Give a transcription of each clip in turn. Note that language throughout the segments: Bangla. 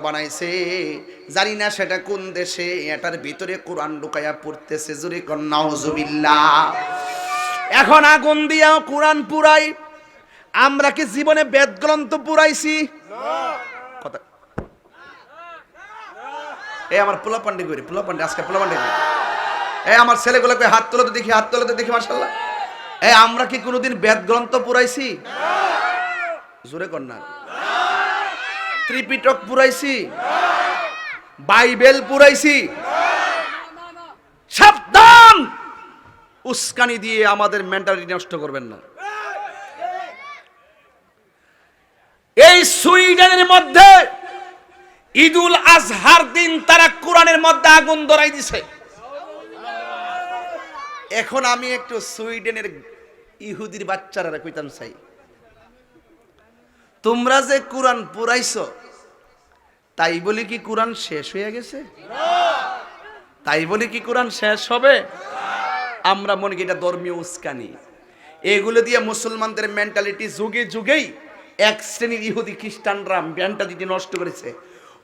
বানাইছে। জানি না সেটা কোন দেশে, এটার ভিতরে কোরআন ঢুকাইয়া পড়তেছে। জুরে কন্যাউজুবিল্লাহ এখন আগুন দিয়া কোরআন পুরাই। আমরা কি জীবনে বেদ গ্রন্থ পুরাইছি? কথা। এই আমার পোলা পান্ডে করি পোলা পান্ডে আজকে পোলা পান্ডে এই আমার ছেলেগুলোকে হাত তোলাতে দেখি, হাত তোলাতে দেখি মার্শাল্লাহ এই আমরা কি কোনোদিন বেদ গ্রন্থ পুরাইছি? জোরে কন্যা ত্রিপিটক পুরাইছি, বাইবেল পুরাইছি। সাবধান! উস্কানি দিয়ে আমাদের মেন্টালিটি নষ্ট করবেন না। এই সুইডেনের মধ্যে ঈদুল আজহার দিন তারা কোরআনের মধ্যে আগুন ধরাই দিছে। এখন আমি একটু সুইডেনের ইহুদির বাচ্চারা কইতাম চাই। তোমরা যে কোরআন পুরাইছো তাই বলে কি কোরআন শেষ হয়ে গেছে? তাই বলে কি কোরআন শেষ হবে? আমরা মনে করি এটা ধর্মীয় উস্কানি। এগুলো দিয়ে মুসলমানদের মেন্টালিটি যুগে যুগেই এক শ্রেণির ইহুদি খ্রিস্টানরা মেন্টালিটি নষ্ট করেছে।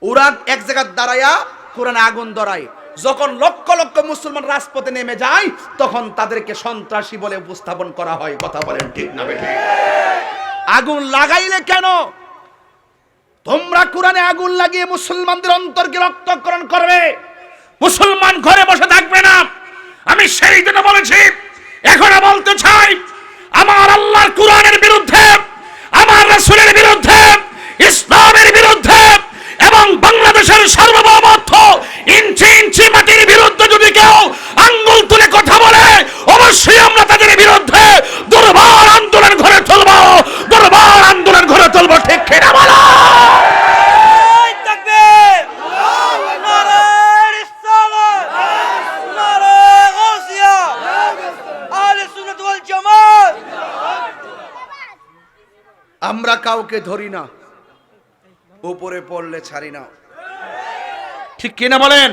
ওরা এক জায়গায় দাঁড়ায়া কোরআনে আগুন ধরায়। যখন লক্ষ লক্ষ মুসলমান রাজপথে নেমে যায়, তখন তাদেরকে সন্ত্রাসী বলে উপস্থাপন করা হয়। কথা বলেন ঠিক না আগুন লাগাইলে কেন? কোরআনে আগুন লাগিয়ে মুসলমানদের অন্তরকে রক্তকরণ করবে। মুসলমান ঘরে বসে থাকবে না। আমি সেই জন্য বলেছি, এখনও বলতে চাই, আমার আল্লাহর কোরআনের বিরুদ্ধে, আমার রাসূলের বিরুদ্ধে, ইসলামের বিরুদ্ধে এবং বাংলাদেশের সার্বভৌমত্ব ইঞ্চি ইঞ্চি মাটির বিরুদ্ধে যদি কেউ আঙ্গুল তুলে কথা বলে, অবশ্যই আমরা তাদের বিরুদ্ধে দুর্বার আন্দোলন ঘরে তুলব। দুর্বার আন্দোলন ঘরে তুলব, ঠিক কিনা বলো এই তাকবীর! নারায়ে রিসালাত! নারায়ে গাউসিয়া! আহলে সুন্নাত ওয়াল জামাত! আমরা কাউকে ধরি না। উপরে পড়লে ছাড়ি না। ঠিক কিনা বলেন?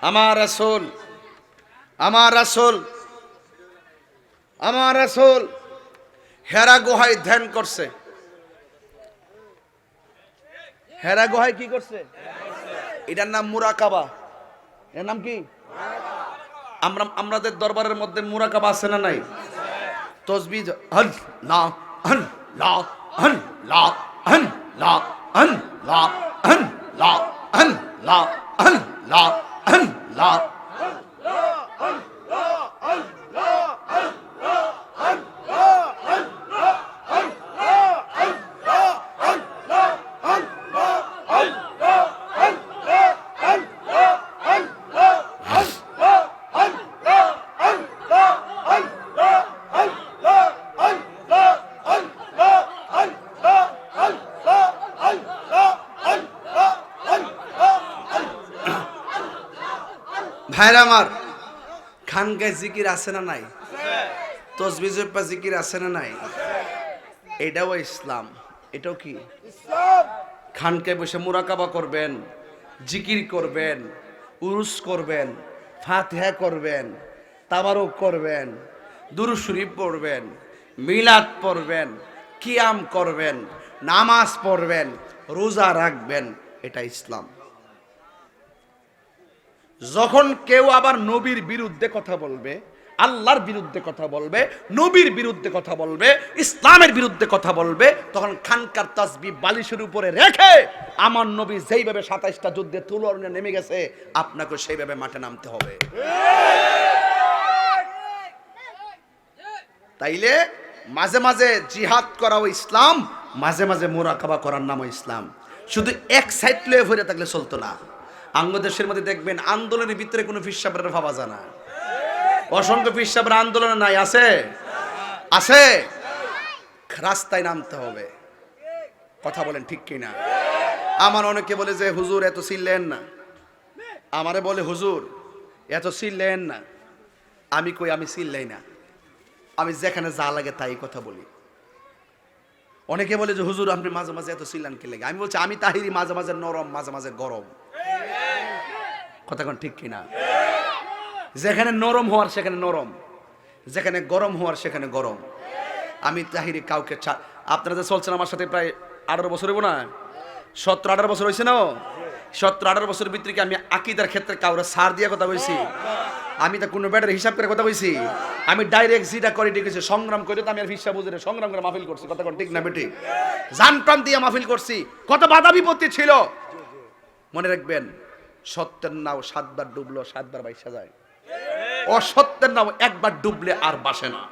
আমার রাসূল আমার রাসূল আমার রাসূল হেরা গুহায় ধ্যান করছে। হেরা গুহায় কি করছে? এটার নাম মুরাকাবা। এর নাম কি? আমরা, আমাদের দরবারের মধ্যে মুরাকাবা আছে না নাই? তসবি হন লা হন লা হন লা হন লা হন লা হন লা হন লা হন লা হন লা ভাইরা আমার খানগায় জিকির আছে না নাই? তসবি জব্বা জিকির আছে না নাই? এটাও ইসলাম। এটাও কি? খানকায় বসে মুরাকাবা করবেন, জিকির করবেন, উরুস করবেন, ফাতিহা করবেন, তাবারক করবেন দুরু শরীফ পড়বেন, মিলাদ পড়বেন, কিয়াম করবেন, নামাজ পড়বেন, রোজা রাখবেন, এটা ইসলাম। যখন কেউ আবার নবীর বিরুদ্ধে কথা বলবে, আল্লাহর বিরুদ্ধে কথা বলবে, নবীর বিরুদ্ধে কথা বলবে, ইসলামের বিরুদ্ধে কথা বলবে, তখন খানকার তাসবি বালিশের উপরে রেখে আমার নবী যেইভাবে সাতাইশটা যুদ্ধে তুলনে নেমে গেছে, আপনাকে সেইভাবে মাঠে নামতে হবে। তাইলে মাঝে মাঝে জিহাদ করাও ইসলাম, মাঝে মাঝে মোরাকাবা করার নামও ইসলাম। শুধু এক সাইড লয়ে ভরে থাকলে চলতো না। আঙ্গ দেশের মধ্যে দেখবেন আন্দোলনের ভিতরে কোনো ফিসাবের ভাবা যায় না। অসংখ্য ফিসাবের আন্দোলনে নাই, আছে? আছে? রাস্তায় নামতে হবে। কথা বলেন ঠিক কিনা? আমার অনেকে বলে যে, হুজুর, এত চিল্লেন না। আমারে বলে, হুজুর, এত চিল্লেন না। আমি কই, আমি চিল্লাই না। আমি যেখানে যা লাগে তাই কথা বলি। অনেকে বলে যে, হুজুর, আপনি মাঝে মাঝে এত চিল্লান কে লাগে? আমি বলছি, আমি তাহিরি মাঝে মাঝে নরম, মাঝে মাঝে গরম। কথা কোন ঠিক কিনা? যেখানে নরম হওয়ার সেখানে নরম, যেখানে গরম হওয়ার সেখানে গরম। আমি তাহিরি কাউকে আপনারা যে চলছেন আমার সাথে প্রায় আঠারো বছর হইব না? সতেরো, আঠারো বছর হয়েছে না? সতেরো, আঠারো বছর ভিতরে আমি আকিদার ক্ষেত্রে কাউরে সার দিয়ে কথা বলছি? আমি তো কোনো ব্যাটার হিসাব করে কথা বলছি? আমি ডাইরেক্ট যেটা করে ডেকেছি সংগ্রাম করে তো আমি আর হিসাব বুঝে সংগ্রাম করে মাহফিল করছি। কথা ঠিক না বেটি জান প্রাণ দিয়ে মাহফিল করছি। কত বাধা বিপত্তি ছিল। মনে রাখবেন সত্যের নাও সাতবার ডুবলো, সাতবার বাইসা যায়। অসত্যের নাও একবার ডুবলে আর বাসে না।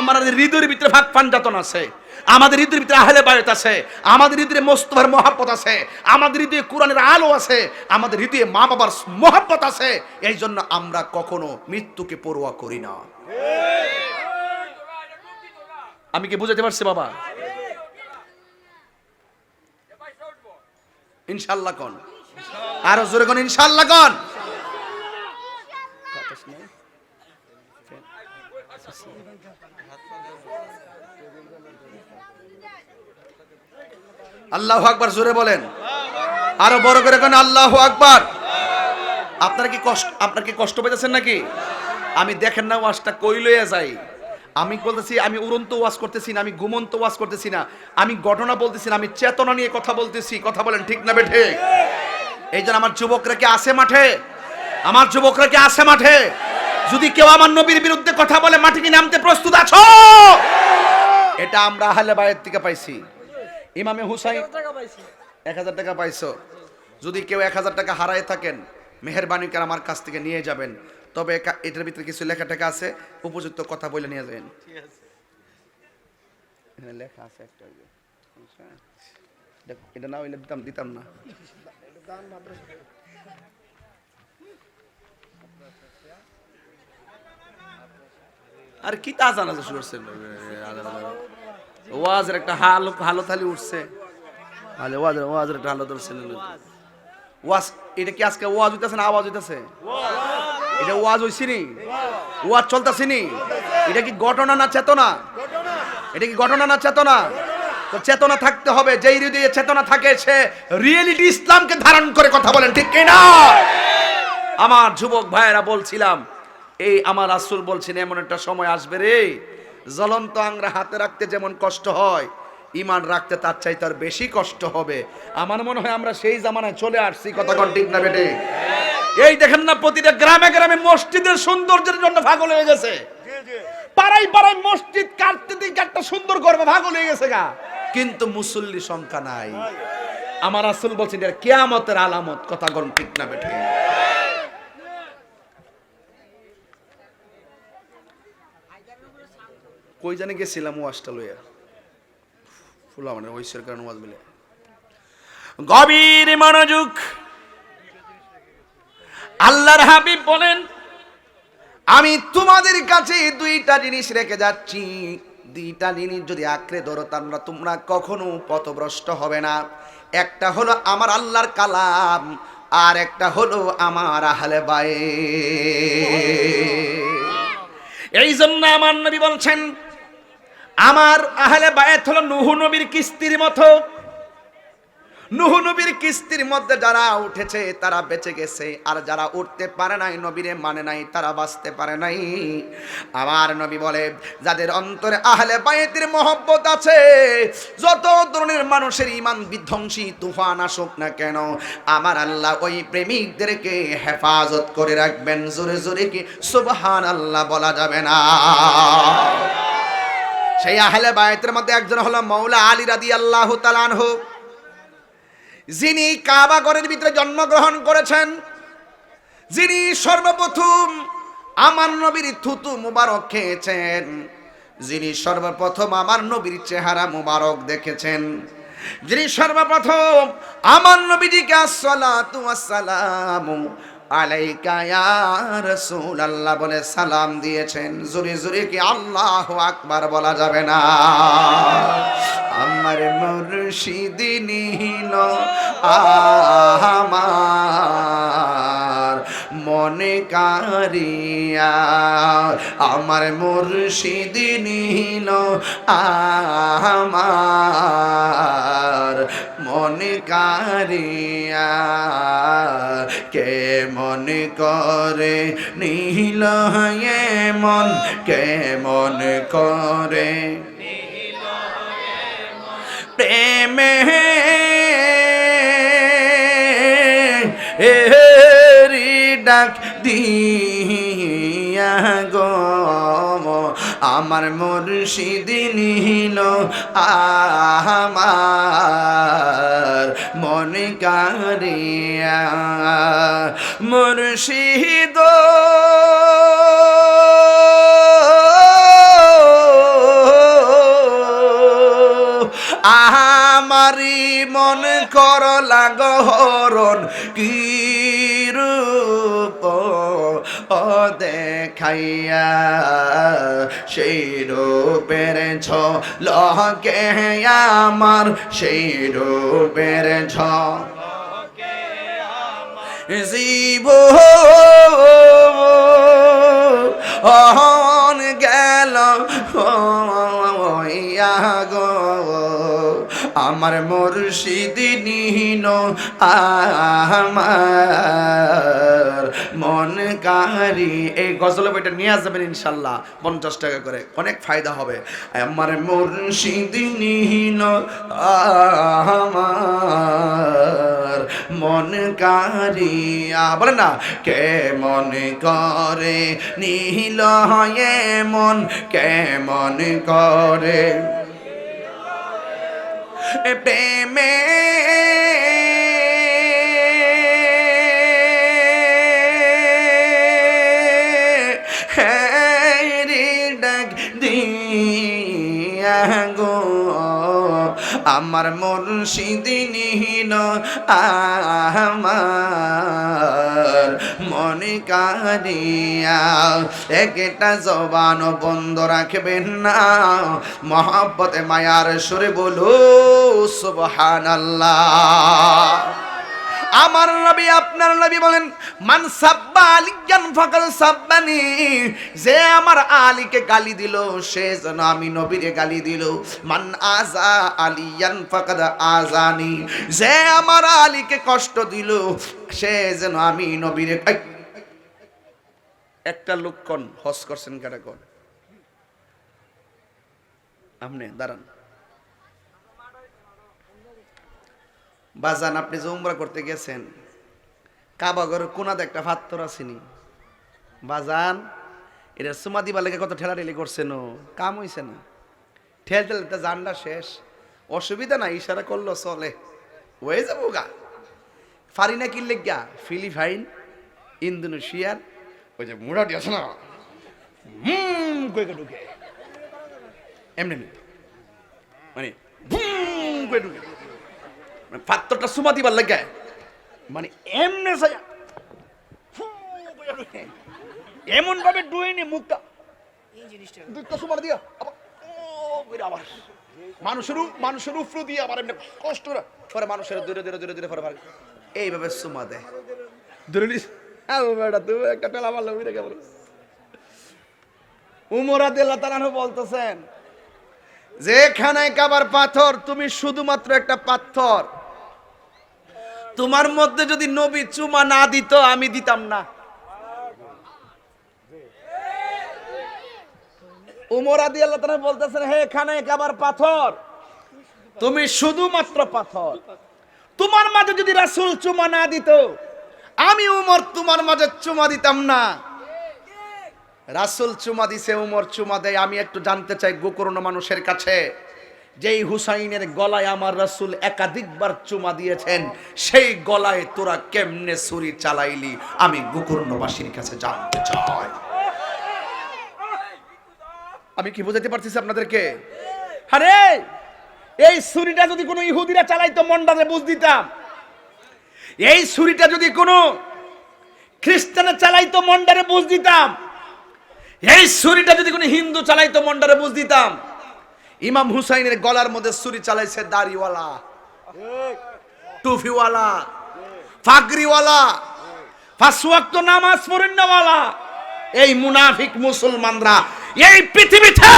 আমাদের হৃদয়ের ভিতরে ভাগ পাঞ্জাতন আছে, আমাদের হৃদয়ের ভিতরে আহলে বায়ত আছে, আমাদের হৃদয়ে মোস্তফার মহাব্বত আছে, আমাদের হৃদয়ে কোরআনের আলো আছে, আমাদের হৃদয়ে মা বাবার মহাব্বত আছে, এই জন্য আমরা কখনো মৃত্যুকে পরোয়া করি না। আমি কি বুঝাতে পারছি বাবা? ইনশাল্লাহ কন? আরও জোরে কোন ইনশাল্লাহ কন? আল্লাহ আকবার জোরে বলেন। আরও বড় করে কেন আল্লাহ আকবার। আপনার কি কষ্ট আপনার কি কষ্ট পেতেছেন নাকি? আমি দেখেন না ওয়াজটা কই লইয়া যাই আমি বলতেছি, আমি উড়ন্ত ওয়াজ করতেছি না, আমি ঘুমন্ত ওয়াজ করতেছি না। আমি ঘটনা বলতেছি না, আমি চেতনা নিয়ে কথা বলতেছি। কথা বলেন ঠিক না বেঠে এই জন্য আমার যুবকরা কি আসে মাঠে? আমার যুবকরা কি আসে মাঠে? যদি কেউ আমার নবীর বিরুদ্ধে কথা বলে মাঠে কি নামতে প্রস্তুত আছো? এটা আমরা আহলে বাইরের থেকে পাইছি। ইমামে হুসাইন এক হাজার টাকা পাইছো। যদি কেউ এক হাজার টাকা হারায় থাকেন মেহরবানি করে আমার কাছ থেকে নিয়ে যাবেন। তবে এটার ভিতরে কিছু লেখা টেখা আছে উপযুক্ত কথা বলে নিয়ে যাবেন। লেখা আছে একটা। এটা- না দিতাম দিতাম না আর কি তা জানা শুরু ওয়াজের একটা হালো থালি উঠছে ওয়াজের ওয়াজের একটা হালো ওয়াজ এটা কি আজকে ওয়াজ হইতাছে না আওয়াজ হইতাছে এটা ওয়াজ হইছে নি ওয়াজ চলতেছে নি এটা কি ঘটনা না চেতনা এটা কি ঘটনা না চেতনা তো চেতনা থাকতে হবে যেই হৃদয়ে চেতনা থাকে সে রিয়েলিটি ইসলামকে ধারণ করে কথা বলেন ঠিক কি না আমার যুবক ভাইয়েরা বলছিলাম এই আমার আসল বলছেন এমন একটা সময় আসবে রে। জ্বলন্ত আংরা হাতে রাখতে যেমন কষ্ট হয় ইমান রাখতে তার চাইতে আর বেশি কষ্ট হবে। আমার মনে হয় আমরা সেই জামানায় চলে আসছি কথা কন ঠিক না বেটে? এই দেখেন না প্রতিটা গ্রামে গ্রামে মসজিদের সৌন্দর্যের জন্য পাগল হয়ে গেছে। পাড়াই পাড়াই মসজিদ কাটতে দিকে একটা সুন্দর করবে পাগল হয়ে গেছে গা। কিন্তু মুসল্লি সংখ্যা নাই। আমার আসল বলছেন কেয়ামতের আলামত কথা গরম ঠিক না বেটে কই জানে গেছিলাম ওয়াজটা লইয়া। ফুলা মানে ঐশ্বর কারণ ওয়াজ মিলে। গভীর মনোযোগ। আল্লাহর হাবিব বলেন, আমি তোমাদের কাছে দুইটা জিনিস রেখে যাচ্ছি। দুইটা জিনিস যদি আঁকড়ে ধরো তোমরা তোমরা কখনো পথভ্রষ্ট হবে না। একটা হলো আমার আল্লাহর কালাম, আর একটা হলো আমার আহলে বায়ে এই জন্য আমার নবী বলছেন, আমার আহলে বায়াত হলো নুহু নবীর কিস্তির মতো। নুহু নবীর কিস্তির মধ্যে যারা উঠেছে, তারা বেঁচে গেছে। আর যারা উঠতে পারে নাই, নবীরে মানে নাই, তারা বাঁচতে পারে নাই। আমার নবী বলে, যাদের অন্তরে আহলে বায়েতের মহব্বত আছে, যত ধরনের মানুষের ইমান বিধ্বংসী, তুফান আসুক না কেন, আমার আল্লাহ ওই প্রেমিকদেরকে হেফাজত করে রাখবেন। জোরে জোরে কি সুবহান আল্লাহ বলা যাবে না? সেই আহলে বায়তের মধ্যে একজন হলো মৌলা আলী রাদি আল্লাহ তালানহ যিনি কাবা ঘরের ভিতরে জন্মগ্রহণ করেছেন, যিনি সর্বপ্রথম আমার নবীর থুতু মুবারক খেয়েছেন, যিনি সর্বপ্রথম আমার নবীর চেহারা মুবারক দেখেছেন, যিনি সর্বপ্রথম আমার নবীজিকে আসসালাতু আসসালামু রাসূলুল্লাহ বলে সালাম দিয়েছেন। জুরি জুরি কি আল্লাহ আকবার বলা যাবে না। আমার মুর্শিদ নীল আমার মনে কারিয়া, আমার মুর্শিদ নীল আমার। মনে কারিয়া, কে মনে করে নীল এ মন কে মনে করে প্রেমে? এরি ডাক দিয়া গো। আমার মুর্শিদ নিল আমার মন কারিয়া মুর্শিদ আমারি মন কর লাগহরণ কি রূপ ও দেখাইয়া সেই রূপের ছ লকে আমার, সেই রূপের ছ জীব অহন গেল, হইয়া গো। আমার মুর্শিদ নিহীন, আমার মন কাহারি। এই গজলে বইটা নিয়ে আসবেন ইনশাল্লাহ, পঞ্চাশ টাকা করে, অনেক ফায়দা হবে। আমার মুর্শিদ নিহীন, আমার মন কারিয়া বলে না, কে মন করে, নিহিল হয়ে মন কে মন করে? প্রেমে হ্যারি ডাক দিয়া আমার মুর্শিদ নিহীন আমার মনে কারিয়া একটা জবান বন্ধ রাখবেন না। মহাব্বতে মায়ার সুরে বলো সুবহানাল্লাহ। আমার নবী, আপনার নবী বলেন, মান সাব্বা আলিয়ান ফাকাল সাব্বানি যে আমার আলীকে গালি দিল, সে যেন আমি নবীরে গালি দিল। মান আজা আলিয়ান ফাকাদ আজানি যে আমার আলীকে কষ্ট দিল, সে যেন আমি নবীরে একটা লোক কোন, হস করছেন কারা কোন? আপনি, দাঁড়ান। বাজান, আপনি যে উমরা করতে গেছেন কাবাগরের কোনাতে একটা ফাত্তর আসেনি বা বাজান এটা সুমা দিবা লেগে কত ঠেলাঠেলি করছেন কাম হইছে না। ঠেল ঠেল তা জানটা শেষ, অসুবিধা না ইশারা করল চলে। হয়ে যাব গা। ফারি না কিনলে গা ফিলিপাইন ইন্দোনেশিয়ার ওই যে মুরাটি আছে না ঢুকে। এমনি। মানে ঢুকে। পাত্রটা সুমা দিবার লাগে। মানে এমনে সাজা। এমন ভাবে ডুইনি মুখটা। দুধটা সুমার দিয়া আবার আবার। মানুষের মানুষের উপরে দিয়ে আবার এমনি কষ্ট পরে মানুষের দূরে দূরে দূরে দূরে পরে এইভাবে সুমা দেয়। দূরে নিস। বেটা তুই একটা টেলা মারলে উড়ে কেমন উমরা দিল্লা তারানো বলতেছেন যেখানে কাবার পাথর তুমি শুধুমাত্র একটা পাথর তোমার মধ্যে যদি নবী চুমা না দিত, আমি দিতাম না। উমর আদি আল্লাহ তাআলা বলতেছেন, হে এখানে কাবার পাথর। তুমি শুধুমাত্র পাথর। তোমার মাঝে যদি রাসূল চুমা না দিত, আমি উমর তোমার মাঝে চুমা দিতাম না। রাসূল চুমা দিছে, উমর চুমা দেয়। আমি একটু জানতে চাই, গোকর্ণ মানুষের কাছে যেই হুসাইনের গলায় আমার রাসূল একাধিকবার চুমা দিয়েছেন, সেই গলায় তোরা কেমনে ছুরি চালাইলি? আমি গোকর্ণবাসীর কাছে জানতে চাই। আমি কি বোঝাতে পারতেছি আপনাদেরকে? আরে, এই ছুরিটা যদি কোনো ইহুদিরা চালাইতো মন্ডারে বুঝ দিতাম। এই ছুরিটা যদি কোনো খ্রিস্টানে চালাইতো, মন্ডারে বুঝ দিতাম। এই ছুরিটা যদি কোনো হিন্দু চালাইতো, মন্ডারে বুঝ দিতাম। ইমাম হুসাইনের গলার মধ্যে ছুরি চালাইছে দাড়িওয়ালা। টুফিওয়ালা। ফাগরিওয়ালা। ফাঁসওয়াক্ত নামাজ পড়েনওয়ালা এই মুনাফিক মুসলমানরা, এই পৃথিবীতে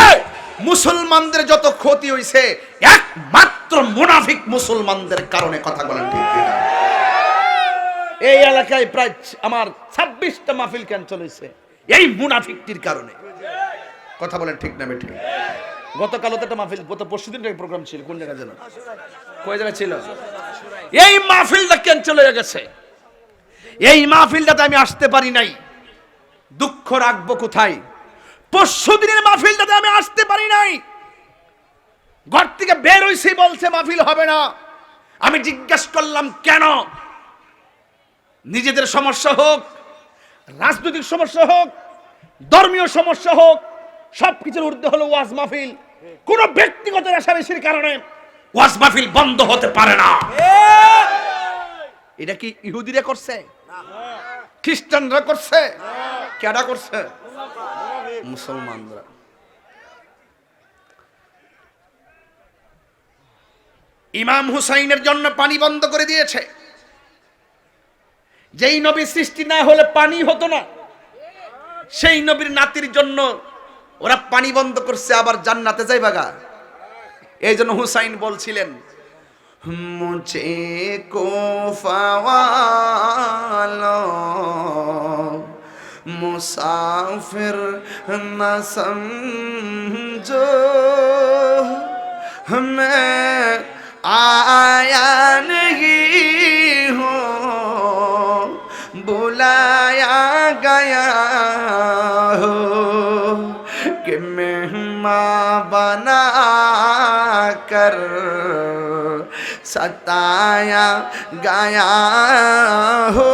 মুসলমানদের যত ক্ষতি হইছে, একমাত্র মুনাফিক মুসলমানদের কারণে কথা বলেন ঠিক এই এলাকায় প্রায় আমার ছাব্বিশটা মাহফিল ক্যান্সেল হয়েছে এই মুনাফিকটির কারণে। কথা বলেন ঠিক না ঠিক গতকাল তো একটা মাহফিল গত পরশু দিন প্রোগ্রাম ছিল কোন জায়গায় যেন। কয় জায়গায় ছিল? এই মাহফিলটা ক্যান্সেল হয়ে গেছে। এই মাহফিলটাতে আমি আসতে পারি নাই। দুঃখ রাখব কোথায়? পরশু দিনের মাহফিলটাতে আমি আসতে পারি নাই। ঘর থেকে বের হইছি বলছে মাহফিল হবে না। আমি জিজ্ঞেস করলাম কেন? নিজেদের সমস্যা হোক রাজনৈতিক সমস্যা হোক ধর্মীয় সমস্যা হোক সবকিছুর ঊর্ধ্বে হলো ওয়াজ মাহফিল। কোন ব্যক্তিগত রেশারেশির কারণে ওয়াজ মাহফিল বন্ধ হতে পারে না। এটা কি ইহুদিরা করছে? খ্রিস্টানরা করছে? কেডা করছে? মুসলমানরা। ইমাম হুসাইনের জন্য পানি বন্ধ করে দিয়েছে। যেই নবী সৃষ্টি না হলে পানি হতো না। সেই নবীর নাতির জন্য ওরা পানি বন্ধ করছে আবার জান্নাতে যাই বাগা এই জন্য হুসাইন বলছিলেন মুঝে কোফাওয়ালো মুসাফির না সমঝো मैं आया नहीं हूँ बुलाया गया जहां बना कर सताया गया हो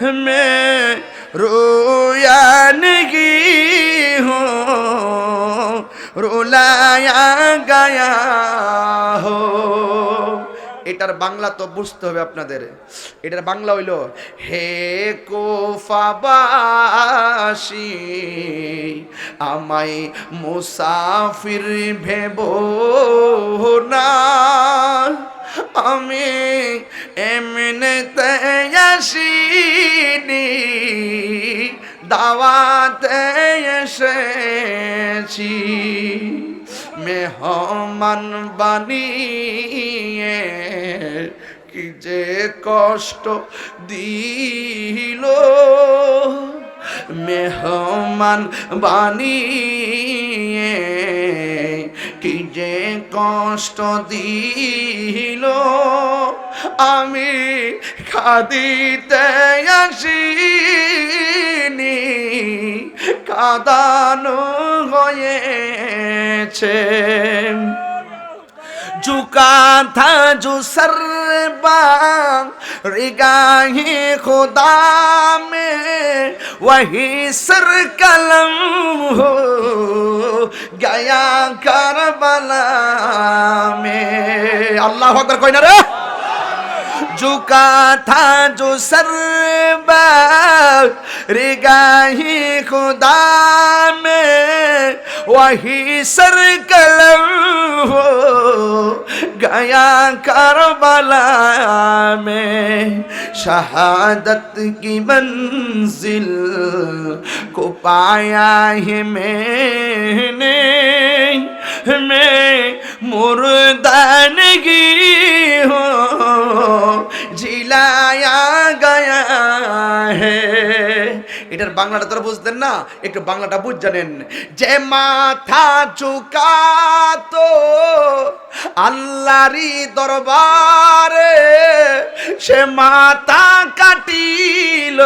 मैं रोया नहीं हो रुलाया गया हो এটার বাংলা তো বুঝতে হবে আপনাদের। এটার বাংলা হইল, হে কোফাবাসি আমায় মুসাফির ভেব না। আমি এমনিতে আসিনি, দাওয়াতে এসেছি। মেহমান বানিয়ে যে কষ্ট দিল মেহমান বানিয়ে কি যে কষ্ট দিল আমি খাদিতে আসিনি কাদানো হয়েছে। झुका था जो सरबा रिगाही खुदा में वही सर कलम हो गया करबला में अल्लाह अकबर कोई ना रे झुका था जो सरबा रिगाही खुदा में, वही सर कलम हो, गया करबला में। शहादत की मंजिल को पाया है मैंने, मैं मुर्दानगी এটার বাংলাটা তোরা বুঝতেন না, একটু বাংলাটা বুঝ জানেন যে মাথা চুকাতো আল্লাহরি দরবারে, সে মাথা কাটিল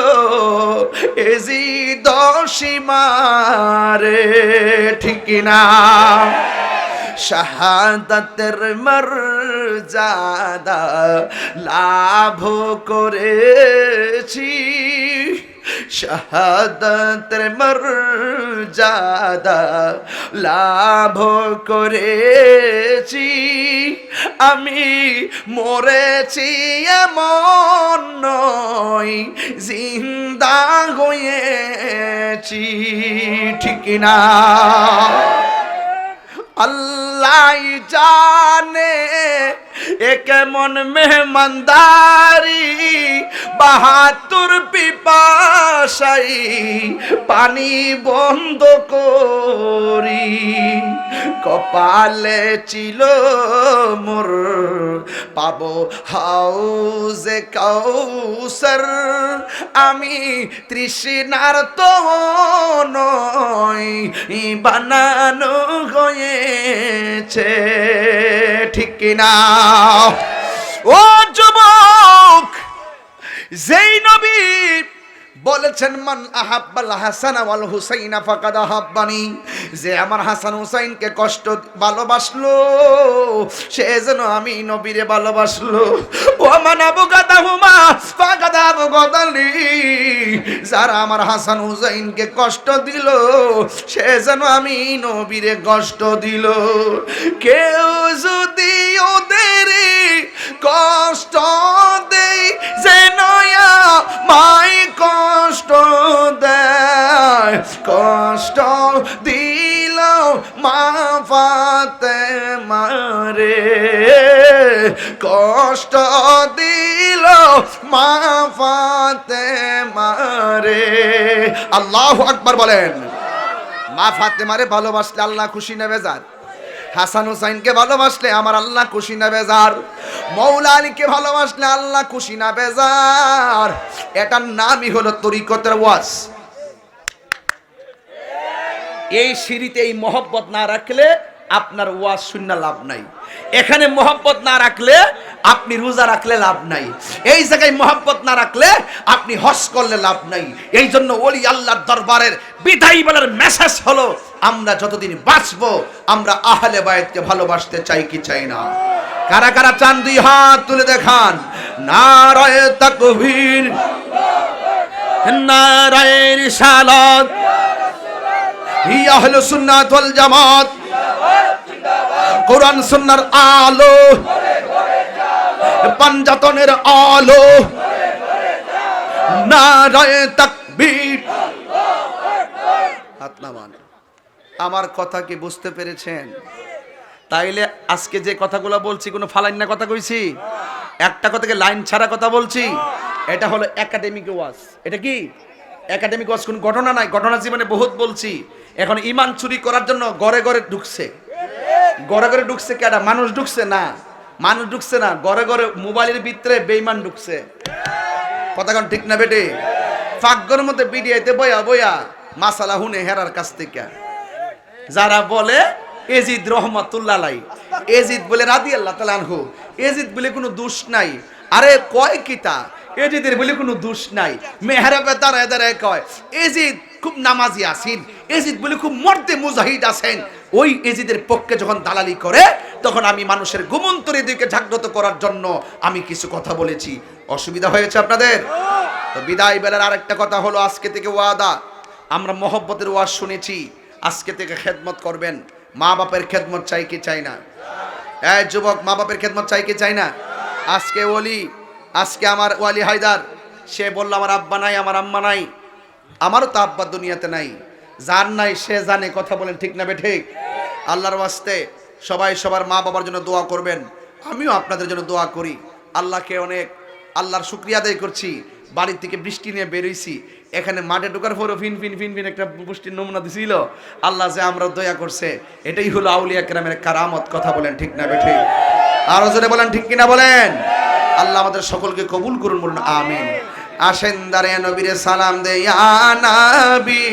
এজি দশিমারে ঠিক না শাহাদাতের মর্যাদা লাভ করেছি। শাহাদাতের মর্যাদা লাভ করেছি। আমি মরেছি এমন নয় জিন্দা হয়েছি। ঠিক না আল্লাহ জানে, এ কেমন মেহমানদারি? বাহাতুর পিপাসাই পানি বন্ধ করি। কপালে ছিল মোর, পাবো হাউজে কাউসার। আমি তৃষ্ণার তো নয়, বানানো হয়েছে ঠিক কিনা? ও যুবক যেই নবী বলেছেন, মান আহাব্বাল হাসান ওয়াল হুসাইনা ফাকাদ আহাব্বানি। যে আমার হাসান হুসাইনকে কষ্ট ভালোবাসলো, সে যেন আমি নবীরে ভালোবাসলো। ও মান আবগাদাহুমা ফাকাদ আবগাদানি যারা আমার হাসান হুসাইনকে কষ্ট দিল, সে যেন আমি নবীরে কষ্ট দিল। কেউ যদি ওদের কষ্ট দেই যেন মাই কষ্ট দেয়, কষ্ট দিল মা ফাতে মারে। কষ্ট দিল মা ফাতে মারে। আল্লাহ আকবার বলেন মা ফাতেমারে ভালোবাসলে আল্লাহ খুশি নেবে যার হাসান হুসাইনকে ভালোবাসলে আমার আল্লাহ খুশি না বেজার। মৌলা আলীকে ভালোবাসলে আল্লাহ খুশি না বেজার। এটার নামই হলো তরিকতের ওয়াজ। এই সিঁড়িতে এই মহব্বত না রাখলে আপনার ওয়াজ শূন্য লাভ নাই। এখানে মহব্বত না রাখলে আপনি রোজা রাখলে লাভ নাই। এই জায়গায় মহব্বত না রাখলে আপনি হস করলে লাভ নাই। এই জন্য ওলি আল্লাহর দরবারের বিদায়ী বলার মেসেজ হলো, আমরা যতদিন বাঁচবো, আমরা আহলে বায়তকে ভালোবাসতে চাই কি চাই না। কারা কারা চান দুই হাত তুলে দেখান। নারায় তাকবীর। নারায় রিসালাত ইয়া হলো সুন্নাত ওয়াল জামাত। কোরআন সুন্নাহর আলো। পাঞ্জাতনের আলো। আমার কথা কি বুঝতে পেরেছেন? তাইলে আজকে যে কথাগুলো বলছি, কোনো ফালাইন না কথা কইছি? একটা কথাকে লাইন ছাড়া কথা বলছি? এটা হলো একাডেমিক ওয়াজ। এটা কি? একাডেমিক ওয়াজ কোন ঘটনা নাই? ঘটনা জীবনে বহুত বলছি। এখন ইমান চুরি করার জন্য ঘরে ঘরে ঢুকছে। ঘরে ঘরে ঢুকছে কেডা? মানুষ ঢুকছে না? মানুষ ঢুকছে না। ঘরে ঘরে মোবাইলের ভিতরে বেইমান ঢুকছে। কথা ঠিক না বেটে? ফাগর মধ্যে বিডিআইতে বয়া বয়া মাসালা হুনে হেরার কাছ থেকে। যারা বলে, এজিদ রহমাতুল্লাহ লাই এজিদ বলে রাদি আল্লাহ তালা আনহু। এজিদ বলে কোনো দোষ নাই। আরে কয় কিতা এজিদের বলে কোনো দোষ নাই। মেহরাবে দাঁড়ায় দাঁড়ায় কয়, এজিদ খুব নামাজি আছেন। এজিদ বলে খুব মর্দে মুজাহিদ আছেন। ওই এজিদের পক্ষে যখন দালালি করে, তখন আমি মানুষের গুমন্তরে দিকে জাগ্রত করার জন্য আমি কিছু কথা বলেছি। অসুবিধা হয়েছে আপনাদের? তো বিদায় বেলার আরেকটা কথা হলো, আজকে থেকে ওয়াদা। আমরা মহব্বতের ওয়াজ শুনেছি, আজকে থেকে খেদমত করবেন। মা বাপের খেদমত চাই কি চাই না? এই যুবক মা বাপের খেদমত চাই কি চাই না? আজকে ওলি, আজকে আমার ওয়ালি হায়দার, সে বলল, আমার আব্বা নাই, আমার আম্মা নাই। আমারও তো আব্বা দুনিয়াতে নাই। যার নাই, সে জানে, কথা বলেন ঠিক না ঠিক? আল্লাহর ওয়াস্তে সবাই সবার মা বাবার জন্য দোয়া করবেন। আমিও আপনাদের জন্য দোয়া করি। আল্লাহকে অনেক, আল্লাহর শুক্রিয়া আদায় করছি। বাড়ির থেকে বৃষ্টি নিয়ে বেরোইছি এখানে মাঠে ঢোকার পরও ফিন ফিন ফিন ফিন একটা পুষ্টির নমুনা দিছিল। আল্লাহ যে আমরা দয়া করছে, এটাই হলো আউলিয়া কেরামের কারামত, কথা বলেন ঠিক না বেঠে আরও জোরে বলেন ঠিক কিনা বলেন? আল্লাহ আমাদের সকলকে কবুল করুন বলুন, আমিন। আসেন দারে নবীরে সালাম দে ইয়া নবী।